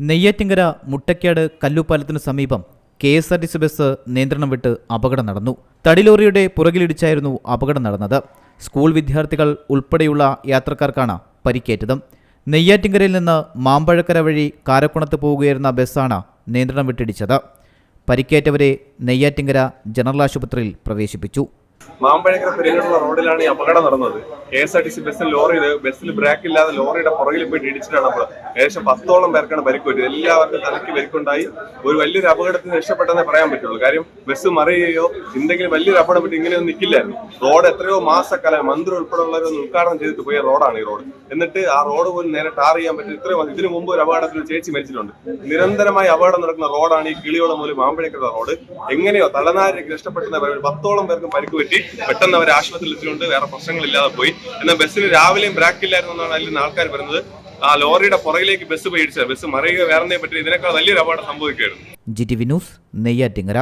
നെയ്യാറ്റിങ്കര മുട്ടക്കാട് കല്ലുപാലത്തിനു സമീപം K S R T C bus നിയന്ത്രണം വിട്ട് അപകടം നടന്നു. തടിലോറിയുടെ പുറകിലിടിച്ചായിരുന്നു അപകടം നടന്നത്. സ്കൂൾ വിദ്യാർത്ഥികൾ ഉൾപ്പെടെയുള്ള യാത്രക്കാർക്കാണ് പരിക്കേറ്റത്. നെയ്യാറ്റിങ്കരയിൽ നിന്ന് മാമ്പഴക്കര വഴി കാരക്കുണത്ത് പോവുകയായിരുന്ന ബസ്സാണ് നിയന്ത്രണം വിട്ടിടിച്ചത്. പരിക്കേറ്റവരെ നെയ്യാറ്റിങ്കര ജനറൽ ആശുപത്രിയിൽ പ്രവേശിപ്പിച്ചു. മാമ്പഴക്കര പെരുകളുള്ള റോഡിലാണ് ഈ അപകടം നടന്നത്. K S R T C ബസ്സിൽ ലോറി ബസ്സിൽ ബ്രേക്ക് ഇല്ലാതെ ലോറിയുടെ പുറകിൽ പോയിട്ട് ഇടിച്ചിട്ടാണ് നമ്മൾ ഏകദേശം പത്തോളം പേർക്കാണ് പരിക്ക് പറ്റിയത് എല്ലാവർക്കും തലയ്ക്ക് പരിക്കുണ്ടായി. ഒരു വലിയൊരു അപകടത്തിന് രക്ഷപ്പെട്ടെന്നേ പറയാൻ പറ്റുള്ളൂ. കാര്യം ബസ് മറിയുകയോ എന്തെങ്കിലും വലിയൊരു അപകടം പറ്റി ഇങ്ങനെയൊന്നും നിൽക്കില്ലായിരുന്നു റോഡ് എത്രയോ മാസക്കാലം മന്ത്രി ഉൾപ്പെടെയുള്ളവരൊന്നും ഉദ്ഘാടനം ചെയ്തിട്ട് പോയ റോഡാണ് ഈ റോഡ്. എന്നിട്ട് ആ റോഡ് പോലും നേരെ ടാർ ചെയ്യാൻ പറ്റും ഇത്രയും ഇതിനു മുമ്പ് ഒരു അപകടത്തിൽ ചേച്ചി മരിച്ചിട്ടുണ്ട്. നിരന്തരമായി അപകടം നടക്കുന്ന റോഡാണ് ഈ കിളിയോളം മൂലം മാമ്പഴക്കര റോഡ്. എങ്ങനെയോ തലനാരിക്ക് രക്ഷപ്പെട്ടെന്ന് പറയുന്നത് പത്തോളം പേർക്കും പരിക്ക് പറ്റി. പെട്ടെന്ന് അവർ ആശുപത്രിയിൽ എത്തിച്ചുകൊണ്ട് വേറെ പ്രശ്നങ്ങളില്ലാതെ പോയി. എന്നാൽ ബസ്സിന് രാവിലെയും ബ്രാക്ക് ഇല്ലായിരുന്നു എന്നാണ് അതിൽ നിന്ന് ആൾക്കാർ പറയുന്നത് ആ ലോറിയുടെ പുറകിലേക്ക് ബസ് പോയി ഇടിച്ചത് ബസ് മറിയുക വേറെ പറ്റി ഇതിനേക്കാൾ വലിയൊരു അപകടം സംഭവിക്കുകയായിരുന്നു. G T V news Neyyattinkara